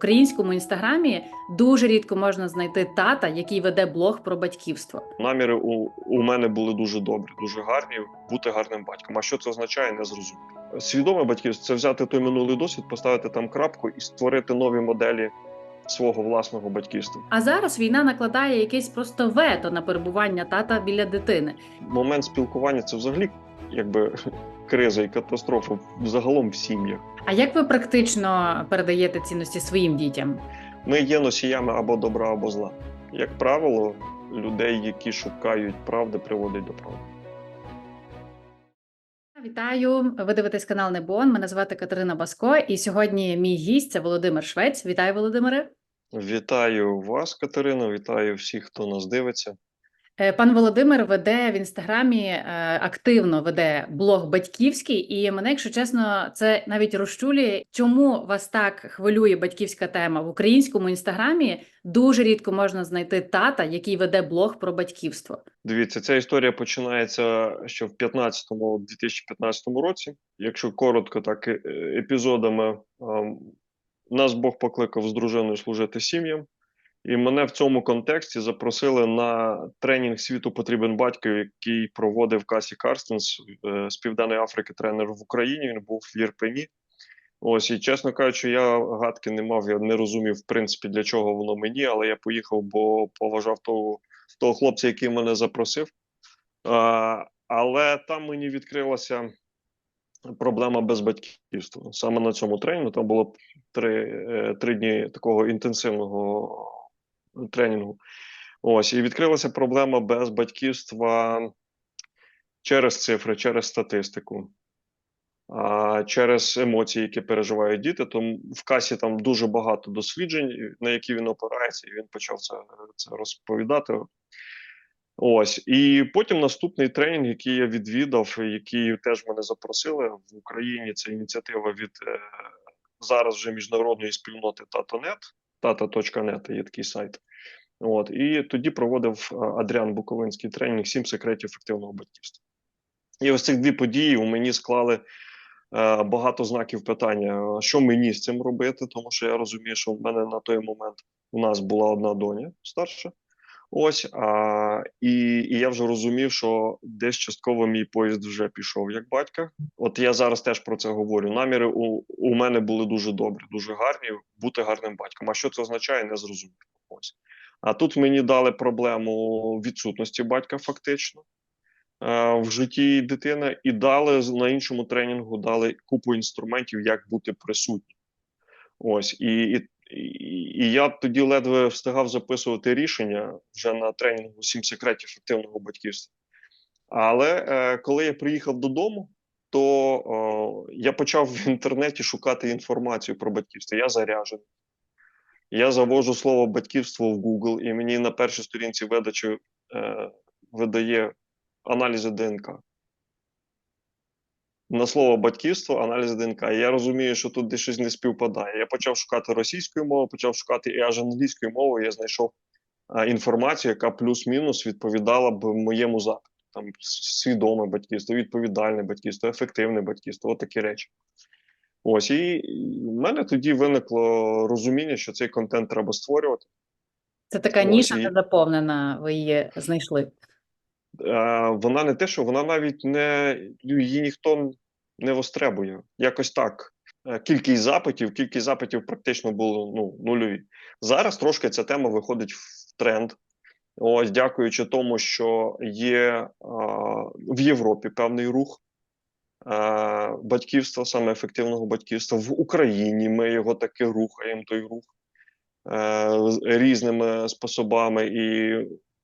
українському інстаграмі дуже рідко можна знайти тата, який веде блог про батьківство. Наміри у, у мене були дуже добрі, дуже гарні бути гарним батьком. А що це означає, не зрозуміло. Свідоме батьківство це взяти той минулий досвід, поставити там крапку і створити нові моделі свого власного батьківства. А зараз війна накладає якесь просто вето на перебування тата біля дитини. Момент спілкування це взагалі якби криза і катастрофа загалом в сім'ях. А як ви практично передаєте цінності своїм дітям? Ми є носіями або добра, або зла. Як правило, людей, які шукають правди, приводять до правди. Вітаю! Ви дивитесь канал Небон. Мене звати Катерина Баско, і сьогодні мій гість це Володимир Швець. Вітаю, Володимире. Вітаю вас, Катерино. Вітаю всіх, хто нас дивиться. Е, Пан Володимир веде в інстаграмі е, активно веде блог батьківський, і мене, якщо чесно, це навіть розчулює. Чому вас так хвилює батьківська тема в українському інстаграмі? Дуже рідко можна знайти тата, який веде блог про батьківство. Дивіться, ця історія починається ще в 15-му, 2015 році. Якщо коротко, так е, епізодами ем, нас Бог покликав з дружиною служити сім'ям. І мене в цьому контексті запросили на тренінг світу потрібен батько, який проводив Касі Карстенс е, з Південної Африки, тренер в Україні. Він був в Єрпені. Ось і чесно кажучи, я гадки не мав. Я не розумів в принципі для чого воно мені, але я поїхав, бо поважав того, того хлопця, який мене запросив. А, але там мені відкрилася проблема без батьківства. Саме на цьому тренінгу там було три, е, три дні такого інтенсивного тренінгу. Ось, і відкрилася проблема без батьківства через цифри, через статистику, а, через емоції, які переживають діти. Тому в касі там дуже багато досліджень, на які він опирається, і він почав це, це розповідати. Ось, і потім наступний тренінг, який я відвідав, який теж мене запросили в Україні. Це ініціатива від е, зараз вже міжнародної спільноти Татонет, tata.net є такий сайт. От і тоді проводив Адріан Буковинський тренінг Сім секретів ефективного батьківства. І ось ці дві події у мені склали е, багато знаків питання, що мені з цим робити, тому що я розумію, що в мене на той момент у нас була одна доня старша. Ось а, і і я вже розумів, що десь частково мій поїзд вже пішов як батька. От я зараз теж про це говорю. Наміри у у мене були дуже добрі, дуже гарні бути гарним батьком. А що це означає, не зрозуміло. Ось а тут мені дали проблему відсутності батька, фактично е, в житті дитини, і дали на іншому тренінгу дали купу інструментів, як бути присутнім. Ось і, і і я тоді ледве встигав записувати рішення вже на тренінгу сім секретів ефективного батьківства. Але е, коли я приїхав додому, то о, я почав в інтернеті шукати інформацію про батьківство. Я заряджений. Я завожу слово батьківство в Google, і мені на першій сторінці видачі е, видає аналізи ДНК на слово батьківство, аналіз ДНК. І я розумію, що тут десь щось не співпадає. Я почав шукати російською мовою, почав шукати і аж англійською мовою. Я знайшов інформацію, яка плюс-мінус відповідала б моєму запиту. Там свідоме батьківство, відповідальне батьківство, ефективне батьківство, от такі речі. Ось і в мене тоді виникло розуміння, що цей контент треба створювати. Це така Ось, ніша і- недоповнена. Ви її знайшли. Е, вона не те, що вона навіть не її ніхто не востребує. Якось так. Е, Кількість запитів, кількість запитів практично було ну, нульові. Зараз трошки ця тема виходить в тренд. Ось, дякуючи тому, що є а, в Європі певний рух батьківства, саме ефективного батьківства. В Україні ми його таки рухаємо, той рух е, різними способами. І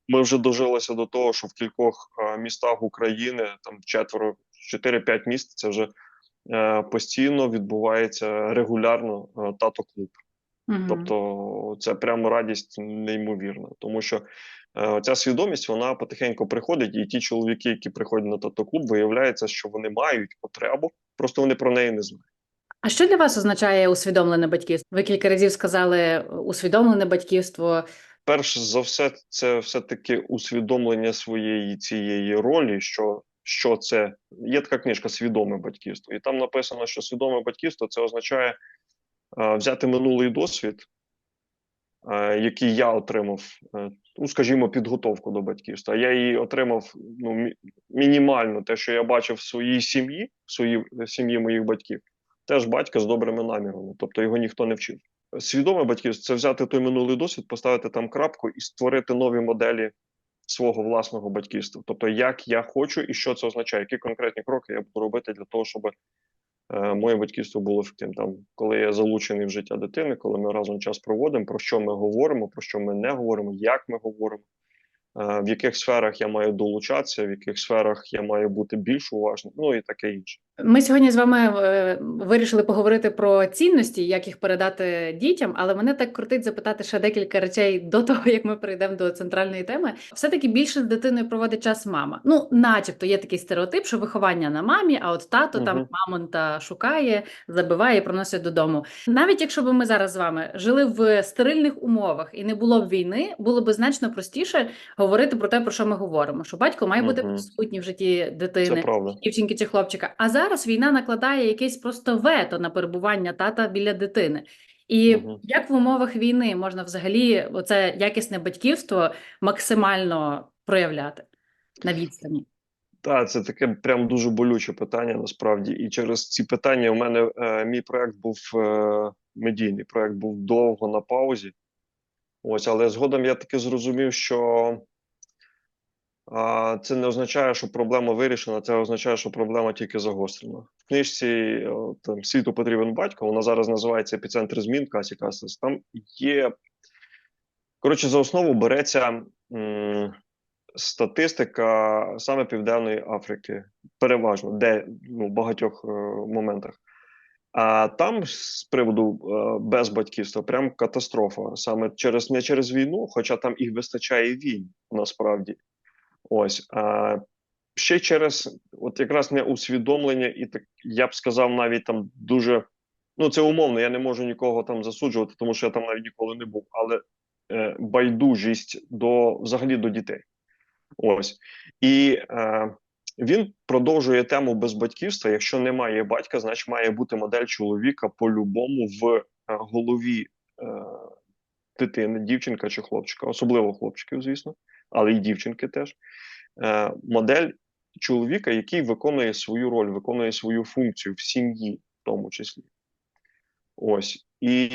ми вже дожилися до того, що в кількох е, містах України, там четверо, 4-5 міст, це вже е, постійно відбувається регулярно е, тато-клуб. Мгм. Тобто це прямо радість неймовірна, тому що е, ця свідомість вона потихеньку приходить, і ті чоловіки, які приходять на тато-клуб, виявляється, що вони мають потребу, просто вони про неї не знають. А що для вас означає усвідомлене батьківство? Ви кілька разів сказали усвідомлене батьківство. Перш за все, це все-таки усвідомлення своєї цієї ролі, що що це є така книжка Свідоме батьківство, і там написано, що свідоме батьківство це означає взяти минулий досвід, який я отримав, е, ну, скажімо, підготовку до батьківства. Я її отримав ну, мі- мінімально те, що я бачив в своїй сім'ї, в своїй сім'ї моїх батьків, теж батька з добрими намірами, тобто його ніхто не вчив. Свідоме батьківство це взяти той минулий досвід, поставити там крапку і створити нові моделі свого власного батьківства. Тобто, як я хочу і що це означає, які конкретні кроки я буду робити для того, щоб е, моє батьківство було ефективним. Там, коли я залучений в життя дитини, коли ми разом час проводимо, про що ми говоримо, про що ми не говоримо, як ми говоримо, е, в яких сферах я маю долучатися, в яких сферах я маю бути більш уважним, ну і таке інше. Ми сьогодні з вами е, вирішили поговорити про цінності, як їх передати дітям, але мене так крутить запитати ще декілька речей до того, як ми прийдемо до центральної теми. Все-таки більше з дитиною проводить час мама. Ну, начебто, є такий стереотип, що виховання на мамі, а от тато там мамонта шукає, забиває, приносить додому. Навіть якщо б ми зараз з вами жили в стерильних умовах і не було б війни, було б значно простіше говорити про те, про що ми говоримо. Що батько має бути Мгм. присутній в житті дитини дівчинки чи хлопчика. А зараз війна накладає якесь просто вето на перебування тата біля дитини. І Мгм. як в умовах війни можна взагалі оце якісне батьківство максимально проявляти на відстані? Так, це таке прям дуже болюче питання насправді. І через ці питання у мене е, мій проект був е, медійний проект був довго на паузі. Ось, але згодом я таки зрозумів, що це не означає, що проблема вирішена, це означає, що проблема тільки загострена. В книжці там світу потрібен батько. Вона зараз називається епіцентр змін Касі Кастес. Там є коротше, за основу береться м, статистика саме Південної Африки, переважно, де ну, в багатьох е, моментах. А там з приводу е, без батьківства прям катастрофа. Саме через не через війну, хоча там їх вистачає війн насправді. Ось а ще через от якраз не усвідомлення, і так я б сказав, навіть там дуже ну це умовно. Я не можу нікого там засуджувати, тому що я там навіть ніколи не був. Але е, байдужість до взагалі до дітей. Ось і е, він продовжує тему безбатьківства. Якщо немає батька, значить має бути модель чоловіка по-любому в е, голові е, дитини, дівчинка чи хлопчика, особливо хлопчиків, звісно, але й дівчинки теж. Е, модель чоловіка, який виконує свою роль, виконує свою функцію в сім'ї, в тому числі. Ось. І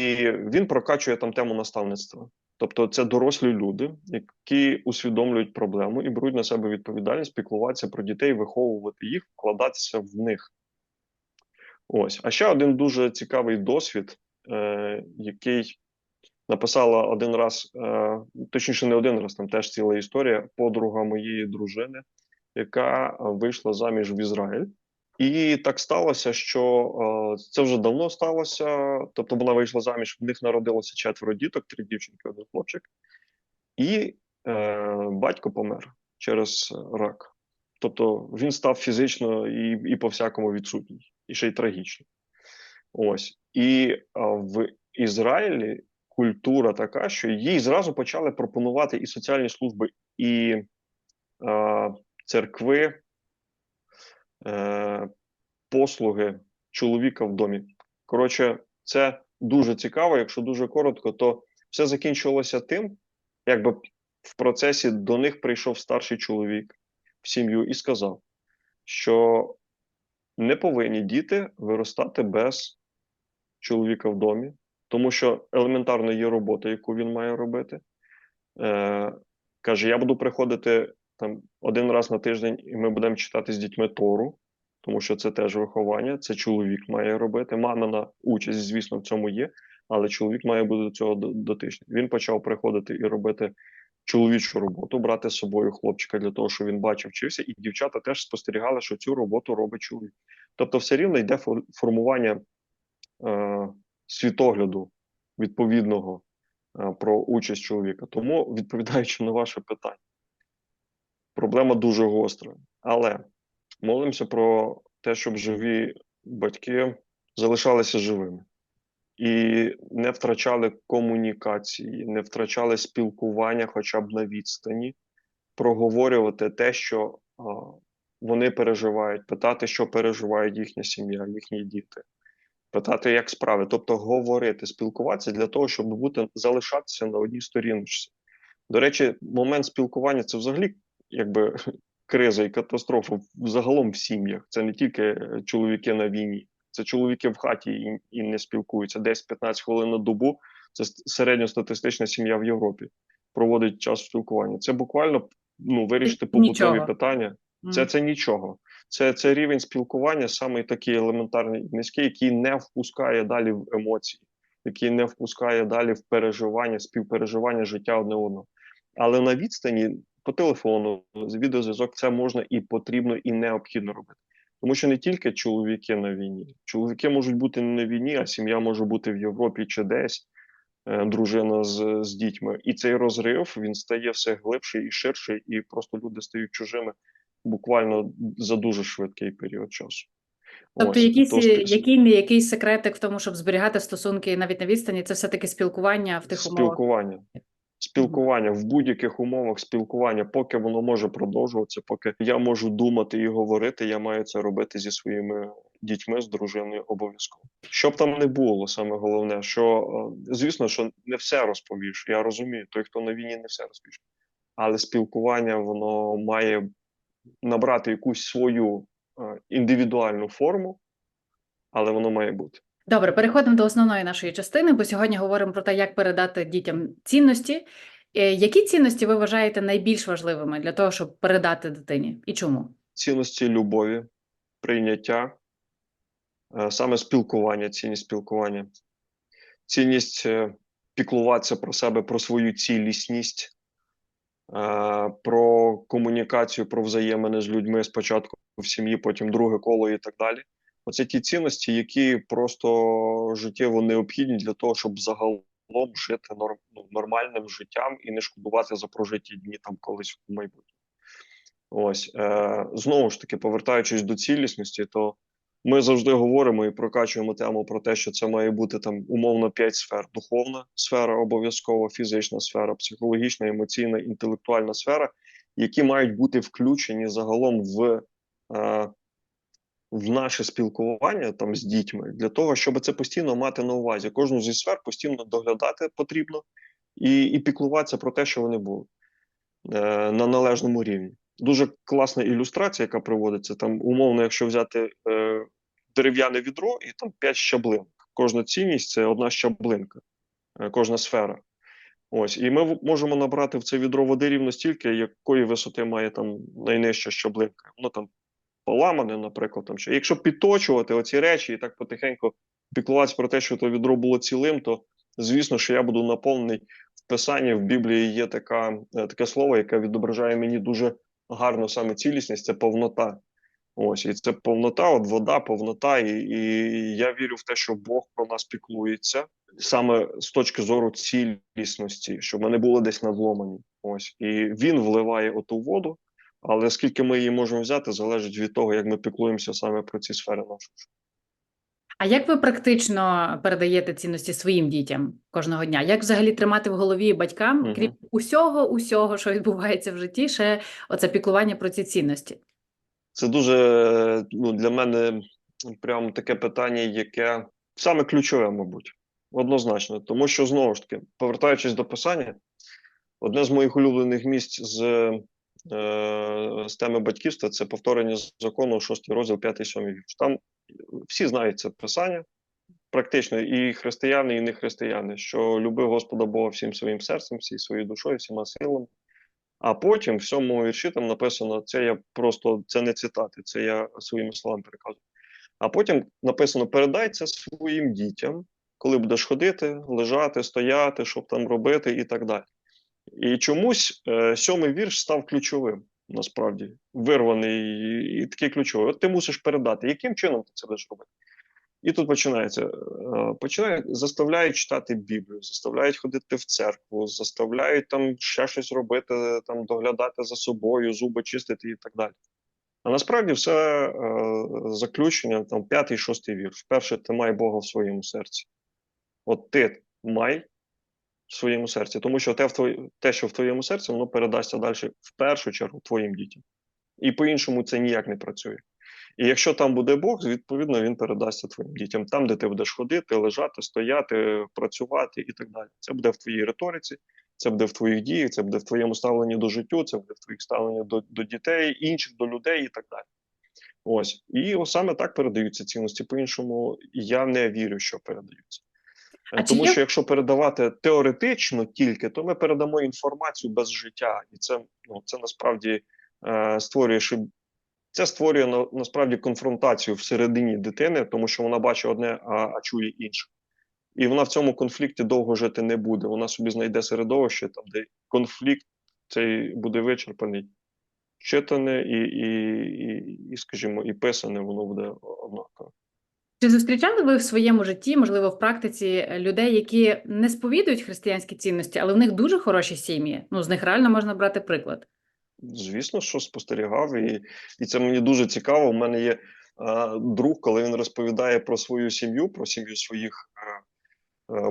він прокачує там тему наставництва. Тобто, це дорослі люди, які усвідомлюють проблему і беруть на себе відповідальність піклуватися про дітей, виховувати їх, вкладатися в них. Ось. А ще один дуже цікавий досвід, е, який написала один раз, е, точніше, не один раз, там теж ціла історія, подруга моєї дружини, яка вийшла заміж в Ізраїль. І так сталося, що е, це вже давно сталося. Тобто вона вийшла заміж, в них народилося четверо діток, три дівчинки, один хлопчик, і е, батько помер через рак. Тобто він став фізично і, і по всякому відсутній, і ще й трагічно. Ось. І в Ізраїлі культура така, що їй зразу почали пропонувати і соціальні служби, і е, церкви е, послуги чоловіка в домі. Коротше, це дуже цікаво. Якщо дуже коротко, то все закінчувалося тим, якби в процесі до них прийшов старший чоловік в сім'ю і сказав, що не повинні діти виростати без чоловіка в домі, тому що елементарно є робота, яку він має робити. Е, Каже: я буду приходити там один раз на тиждень, і ми будемо читати з дітьми Тору, тому що це теж виховання, це чоловік має робити. Мамина участь, звісно, в цьому є, але чоловік має бути до цього дотичний. Він почав приходити і робити чоловічу роботу, брати з собою хлопчика для того, щоб він бачив, вчився, і дівчата теж спостерігали, що цю роботу робить чоловік. Тобто, все рівно йде формування е, світогляду відповідного е, про участь чоловіка. Тому, відповідаючи на ваше питання, проблема дуже гостра. Але молимося про те, щоб живі батьки залишалися живими і не втрачали комунікації, не втрачали спілкування, хоча б на відстані, проговорювати те, що а, вони переживають, питати, що переживають їхня сім'я, їхні діти. Питати, як справи, тобто говорити, спілкуватися для того, щоб бути залишатися на одній сторіночці. До речі, момент спілкування це взагалі якби криза і катастрофа загалом в сім'ях. Це не тільки е, чоловіки на війні, це чоловіки в хаті і, і не спілкуються. Десь 15 хвилин на добу. Це середньостатистична сім'я в Європі проводить час в спілкуванні. Це буквально ну вирішити побутові Нічого. питання. Це це нічого. Це, це рівень спілкування, саме такий елементарний низький, який не впускає далі в емоції, який не впускає далі в переживання, співпереживання життя одне одного. Але на відстані по телефону, з відеозв'язок це можна і потрібно, і необхідно робити. Тому що не тільки чоловіки на війні, чоловіки можуть бути не на війні, а сім'я може бути в Європі чи десь, е, дружина з, з дітьми. І цей розрив він стає все глибший і ширший, і просто люди стають чужими буквально за дуже швидкий період часу. Тобто, Ось, якийсь, то який не якийсь секретик в тому, щоб зберігати стосунки навіть на відстані, це все-таки спілкування в тих умовах. спілкування. Спілкування в будь-яких умовах спілкування, поки воно може продовжуватися, поки я можу думати і говорити, я маю це робити зі своїми дітьми, з дружиною обов'язково. Щоб там не було, саме головне, що е, звісно, що не все розповіш. Я розумію, той, хто на війні, не все розповіш. Але спілкування воно має набрати якусь свою е, індивідуальну форму, але воно має бути. Добре, переходимо до основної нашої частини, бо сьогодні говоримо про те, як передати дітям цінності. Е, Які цінності ви вважаєте найбільш важливими для того, щоб передати дитині, і чому? цінності любові, прийняття, е, саме спілкування, цінність спілкування, цінність піклуватися про себе, про свою цілісність, про комунікацію, про взаємини з людьми спочатку в сім'ї, потім друге коло і так далі. Оце ті цінності, які просто життєво необхідні для того, щоб загалом жити ну, нормальним життям і не шкодувати за прожиті дні там колись в майбутньому. Ось е, знову ж таки, повертаючись до цілісності, то ми завжди говоримо і прокачуємо тему про те, що це має бути там умовно п'ять сфер: духовна сфера, обов'язково фізична сфера, психологічна, емоційна, інтелектуальна сфера, які мають бути включені загалом в, е, в наше спілкування там з дітьми для того, щоб це постійно мати на увазі. Кожну зі сфер постійно доглядати потрібно і, і піклуватися про те, що вони були е, на належному рівні. Дуже класна ілюстрація, яка приводиться там, умовно, якщо взяти е, дерев'яне відро, і там 5 щаблин. Кожна цінність це одна щаблинка, е, кожна сфера. Ось, і ми можемо набрати в це відро води рівно стільки, якої висоти має там найнижча щаблинка. Воно там поламане, наприклад. Там, що. Якщо підточувати оці речі і так потихеньку піклуватися про те, що то відро було цілим, то звісно, що я буду наповнений в Писанні, в Біблії є така, е, таке слово, яке відображає мені дуже гарно саме цілісність це повнота. Ось, і це повнота, от вода, повнота. І, і я вірю в те, що Бог про нас піклується саме з точки зору цілісності, щоб ми не були десь надломані. Ось, і він вливає оту воду, але скільки ми її можемо взяти, залежить від того, як ми піклуємося саме про ці сфери нашого. А як ви практично передаєте цінності своїм дітям кожного дня? Як взагалі тримати в голові батькам, Мгм. крім усього, усього, що відбувається в житті, ще оце піклування про ці цінності? Це дуже ну, для мене прям таке питання, яке саме ключове, мабуть, однозначно. Тому що знову ж таки, повертаючись до писання, одне з моїх улюблених місць з, з теми батьківства це повторення закону, 6 розділ, 5-7 вірш. Там всі знають це писання, практично і християни, і не християни, що люби Господа Бога всім своїм серцем, всією своєю душою, всіма силами. А потім в сьомому вірші там написано: це я просто це не цитати, це я своїми словами переказую. А потім написано: передай це своїм дітям, коли будеш ходити, лежати, стояти, щоб там робити, і так далі. І чомусь е, сьомий вірш став ключовим, насправді, вирваний і, і такий ключовий. От ти мусиш передати, яким чином ти це будеш робити. І тут починається. е, Починають, заставляють читати Біблію, заставляють ходити в церкву, заставляють там ще щось робити, там доглядати за собою, зуби чистити і так далі. А насправді все е, заключення, там п'ятий, шостий вірш. Перше, ти май Бога в своєму серці. От ти май в своєму серці, тому що те, в твої, те, що в твоєму серці, воно передасться далі в першу чергу твоїм дітям. І по-іншому це ніяк не працює. І якщо там буде Бог, відповідно він передасться твоїм дітям. Там, де ти будеш ходити, лежати, стояти, працювати і так далі. Це буде в твоїй риториці, це буде в твоїх діях, це буде в твоєму ставленні до життю, це буде в твоїх ставленні до, до дітей, інших, до людей і так далі. Ось. І ось саме так передаються цінності. По-іншому я не вірю, що передаються. Е, А чи Тому є- що якщо передавати теоретично тільки, то ми передамо інформацію без життя, і це ну це насправді е, створює це створює на, насправді конфронтацію всередині дитини, тому що вона бачить одне, а, а чує інше. І вона в цьому конфлікті довго жити не буде. Вона собі знайде середовище, там, де конфлікт цей буде вичерпаний, читане і, і, і, і, скажімо, і писане, воно буде однаково. Чи зустрічали ви в своєму житті, можливо, в практиці е, людей, які не сповідують християнські цінності, але в них дуже хороші сім'ї? Ну, з них реально можна брати приклад. Звісно, що спостерігав, і, і це мені дуже цікаво. У мене є а, друг, коли він розповідає про свою сім'ю, про сім'ю своїх а, а,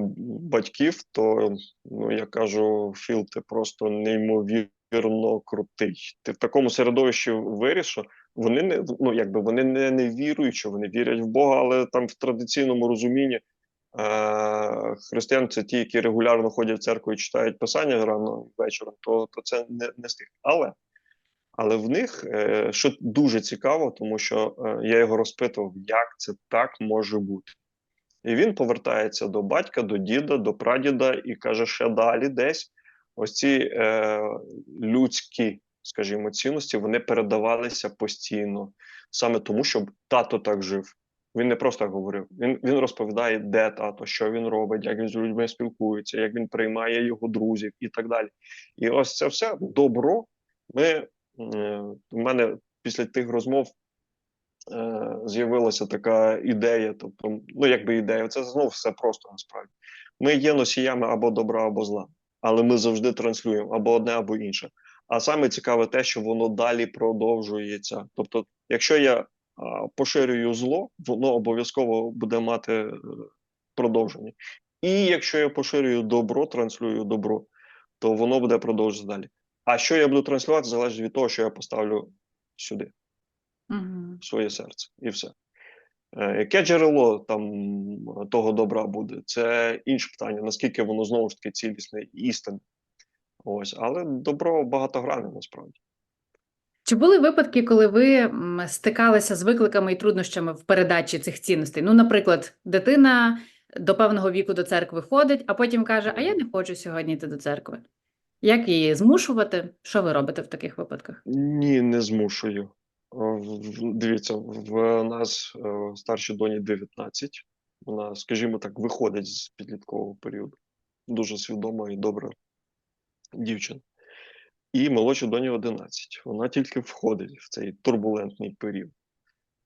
батьків, то ну, я кажу: Філ, ти просто неймовірно крутий. Ти в такому середовищі виріс, що вони не ну, якби вони не, не вірують, що вони вірять в Бога, але там в традиційному розумінні. Е, християн це ті, які регулярно ходять в церкву і читають писання рано вечором, то, то це не, не з тих. Але, але в них, е, що дуже цікаво, тому що е, я його розпитував, як це так може бути. І він повертається до батька, до діда, до прадіда і каже, ще далі десь ось ці е, людські, скажімо, цінності вони передавалися постійно, саме тому, щоб тато так жив. Він не просто говорив. Він він розповідає, де тато, що він робить, як він з людьми спілкується, як він приймає його друзів і так далі. І ось це все добро. Ми е, у мене після тих розмов е, з'явилася така ідея. Тобто, ну якби ідея, це знову все просто насправді. Ми є носіями або добра, або зла, але ми завжди транслюємо або одне, або інше. А саме цікаве те, що воно далі продовжується. Тобто, якщо я поширюю зло, воно обов'язково буде мати е, продовження. І якщо я поширюю добро, транслюю добро, то воно буде продовжувати далі. А що я буду транслювати, залежить від того, що я поставлю сюди, Угу. в своє серце, і все. Е, Яке джерело там того добра буде? Це інше питання, наскільки воно знову ж таки цілісне і істинне. Ось, але добро багатогранне насправді. Чи були випадки, коли ви стикалися з викликами і труднощами в передачі цих цінностей? Ну, наприклад, дитина до певного віку до церкви ходить, а потім каже: А я не хочу сьогодні йти до церкви. Як її змушувати? Що ви робите в таких випадках? Ні, не змушую. Е, Дивіться, в нас е, старшій доні 19. Вона, скажімо так, виходить з підліткового періоду. Дуже свідома і добра дівчина. І молодшій доні 11. Вона тільки входить в цей турбулентний період.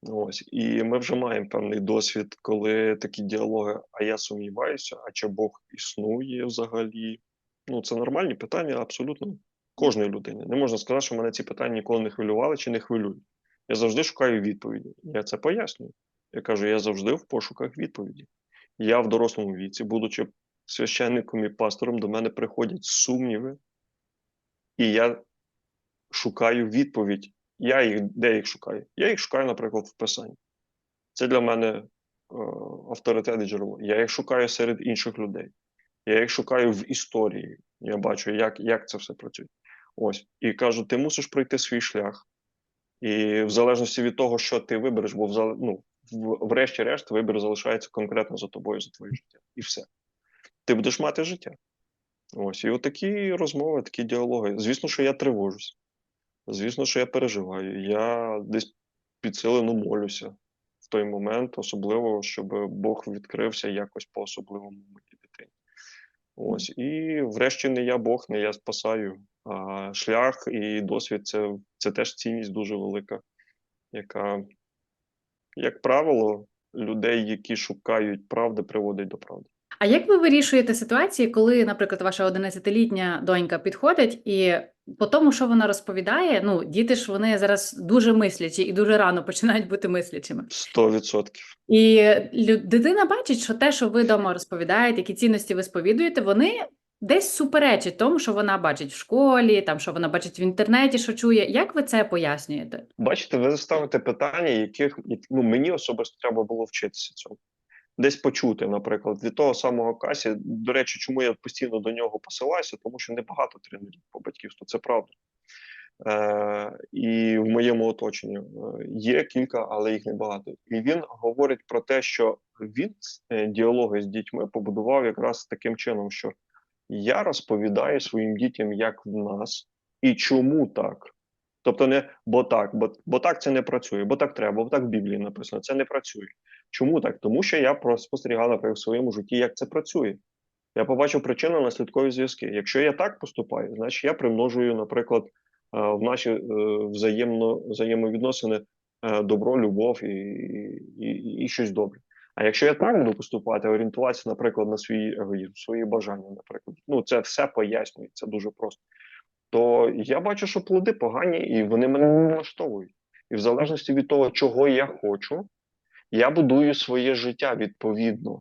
Ось, і ми вже маємо певний досвід, коли такі діалоги, а я сумніваюся, а чи Бог існує взагалі? Ну, це нормальні питання абсолютно кожної людини. Не можна сказати, що мене ці питання ніколи не хвилювали чи не хвилюють. Я завжди шукаю відповіді. Я це пояснюю. Я кажу, я завжди в пошуках відповіді. Я в дорослому віці, будучи священником і пастором, до мене приходять сумніви, і я шукаю відповідь. Я їх де їх шукаю? Я їх шукаю, наприклад, в писанні. Це для мене е, авторитет і джерело. Я їх шукаю серед інших людей. Я їх шукаю в історії. Я бачу, як, як це все працює. Ось. І кажу: ти мусиш пройти свій шлях. І в залежності від того, що ти вибереш, бо в, ну, врешті-решт вибір залишається конкретно за тобою, за твоє життя. І все. Ти будеш мати життя. Ось. І отакі розмови, такі діалоги. Звісно, що я тривожусь. Звісно, що я переживаю. Я десь підсилено молюся в той момент, особливо, щоб Бог відкрився якось по-особливому моїй дитині. Ось. І врешті не я Бог, не я спасаю. А шлях і досвід це, це теж цінність дуже велика, яка, як правило, людей, які шукають правди, приводить до правди. А як ви вирішуєте ситуації, коли, наприклад, ваша 11-літня донька підходить і по тому, що вона розповідає, ну, діти ж вони зараз дуже мислячі і дуже рано починають бути мислячими. Сто відсотків. І лю- дитина бачить, що те, що ви вдома розповідаєте, які цінності ви сповідуєте, вони десь суперечить тому, що вона бачить в школі, там що вона бачить в інтернеті, що чує. Як ви це пояснюєте? Бачите, ви ставите питання, яких ну, мені особисто треба було вчитися цьому. Десь почути, наприклад, від того самого Касі. До речі, чому я постійно до нього посилаюся, тому що небагато тренерів по батьківству, це правда. Е, і в моєму оточенні е, є кілька, але їх небагато. І він говорить про те, що він е, діалоги з дітьми побудував якраз таким чином, що я розповідаю своїм дітям, як в нас і чому так. Тобто не бо так, бо, бо так це не працює, бо так треба, бо так в Біблії написано, це не працює. Чому так? Тому що я спостерігав наприклад, в своєму житті, як це працює. Я побачив причинно-наслідкові зв'язки. Якщо я так поступаю, значить я примножую, наприклад, е, в наші е, взаємно, взаємовідносини е, добро, любов і, і, і щось добре. А якщо я так буду поступати, орієнтуватися, наприклад, на свій егоїзм, свої бажання, наприклад, ну це все пояснюється дуже просто. То я бачу, що плоди погані, і вони мене не влаштовують. І в залежності від того, чого я хочу, я будую своє життя відповідно.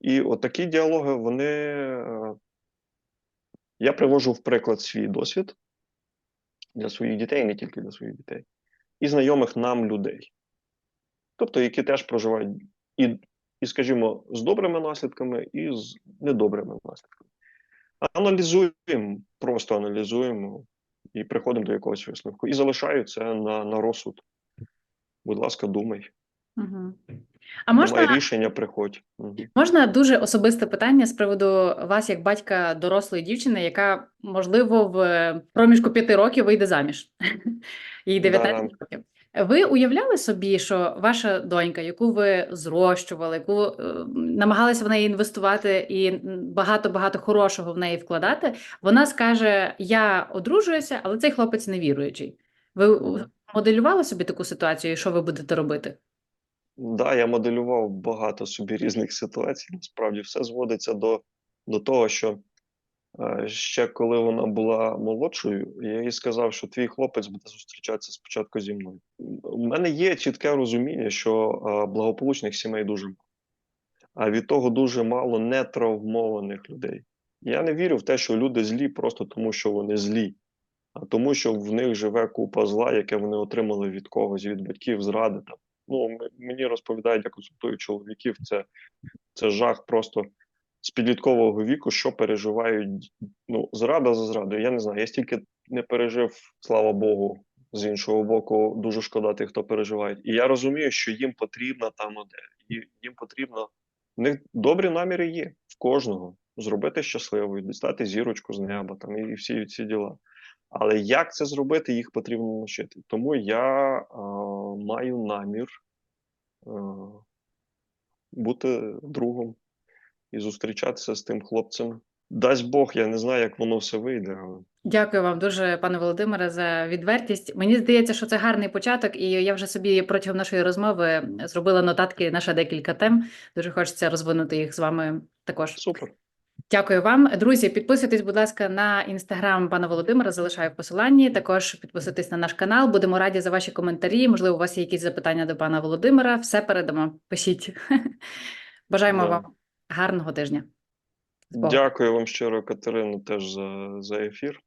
І от діалоги, вони. е, Я привожу в приклад свій досвід для своїх дітей, не тільки для своїх дітей, і знайомих нам людей. Тобто, які теж проживають і, і скажімо, з добрими наслідками, і з недобрими наслідками. Аналізуємо, просто аналізуємо і приходимо до якогось висновку. І залишаю це на, на розсуд. Будь ласка, думай. Угу. А можна рішення, приходь. Мгм. Можна дуже особисте питання з приводу вас як батька дорослої дівчини, яка, можливо, в проміжку п'яти років вийде заміж. Їй 19 років. Ви уявляли собі, що ваша донька, яку ви зрощували, яку е, намагалися в неї інвестувати і багато-багато хорошого в неї вкладати, вона скаже: Я одружуюся, але цей хлопець невіруючий. Ви моделювали собі таку ситуацію, і що ви будете робити? Да, я моделював багато собі різних ситуацій. Насправді все зводиться до, до того, що ще коли вона була молодшою, я їй сказав, що твій хлопець буде зустрічатися спочатку зі мною. У мене є чітке розуміння, що е, благополучних сімей дуже мало, а від того дуже мало нетравмованих людей. Я не вірю в те, що люди злі просто тому, що вони злі, а тому, що в них живе купа зла, яке вони отримали від когось, від батьків, зради там. Ну, мені розповідають, я консультую чоловіків, це, це жах просто з підліткового віку, що переживають. Ну, зрада за зрадою. Я не знаю, я стільки не пережив, слава Богу. З іншого боку, дуже шкода тих, хто переживає. І я розумію, що їм потрібна та модель. І їм потрібно. В них добрі наміри є в кожного зробити щасливою, дістати зірочку з неба там і всі ці діла. Але як це зробити, їх потрібно навчити. Тому я е, маю намір е, бути другом і зустрічатися з тим хлопцем. Дасть Бог, я не знаю, як воно все вийде. Але... Дякую вам дуже, пане Володимире, за відвертість. Мені здається, що це гарний початок, і я вже собі протягом нашої розмови зробила нотатки на ще декілька тем. Дуже хочеться розвинути їх з вами також. Супер. Дякую вам, друзі. Підписуйтесь, будь ласка, на інстаграм пана Володимира. Залишаю в посиланні. Також підписуйтесь на наш канал. Будемо раді за ваші коментарі. Можливо, у вас є якісь запитання до пана Володимира. Все передамо. Пишіть. Бажаємо Да. вам гарного тижня. Дякую вам щиро, Катерино, теж за, за ефір.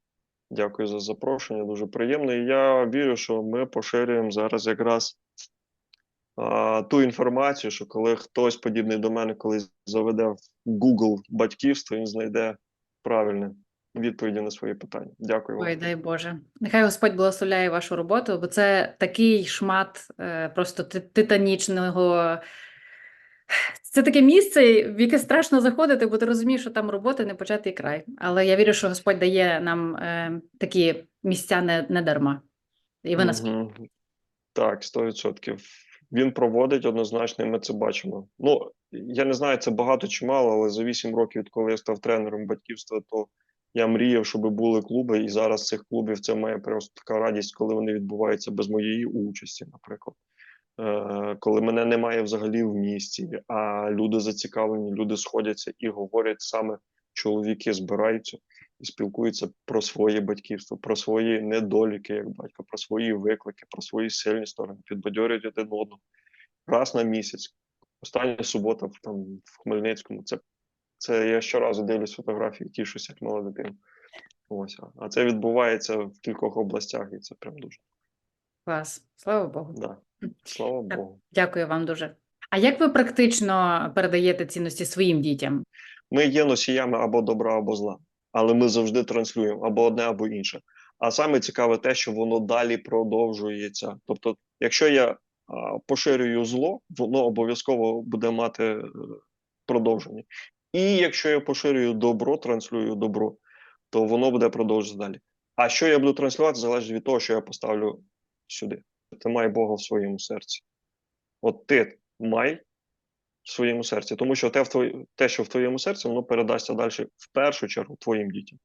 Дякую за запрошення. Дуже приємно. І я вірю, що ми поширюємо зараз якраз а, ту інформацію, що коли хтось подібний до мене колись заведе в Google батьківство, він знайде правильне відповіді на свої питання. Дякую вам. Ой, дай Боже. Нехай Господь благословляє вашу роботу, бо це такий шмат е, просто титанічного. Це таке місце, в яке страшно заходити, бо ти розумієш, що там роботи не початий край. Але я вірю, що Господь дає нам е, такі місця не, не дарма. І ви нас Мгм. Так, 100%. Він проводить однозначно, і ми це бачимо. Ну, я не знаю, це багато чи мало, але за 8 років, відколи я став тренером батьківства, то я мріяв, щоб були клуби, і зараз цих клубів це моя просто така радість, коли вони відбуваються без моєї участі, наприклад. Е, коли мене немає взагалі в місті, а люди зацікавлені, люди сходяться і говорять саме чоловіки збираються і спілкуються про своє батьківство, про свої недоліки як батька, про свої виклики, про свої сильні сторони, підбадьорюють один одного раз на місяць. Остання субота в- там в Хмельницькому. Це, Це я щоразу дивлюсь фотографії, тішуся, як мала дитина. Ось. А це відбувається в кількох областях, і це прям дуже. Клас, слава Богу. Да. Слава. Богу. Дякую вам дуже. А як ви практично передаєте цінності своїм дітям? Ми є носіями або добра, або зла, але ми завжди транслюємо або одне, або інше. А саме цікаве те, що воно далі продовжується. Тобто, якщо я поширюю зло, воно обов'язково буде мати е, продовження. І якщо я поширюю добро, транслюю добро, то воно буде продовжуватися далі. А що я буду транслювати, залежить від того, що я поставлю сюди. Ти май Бога в своєму серці. От ти май в своєму серці, тому що те, те, що в твоєму серці, воно передасться далі в першу чергу твоїм дітям.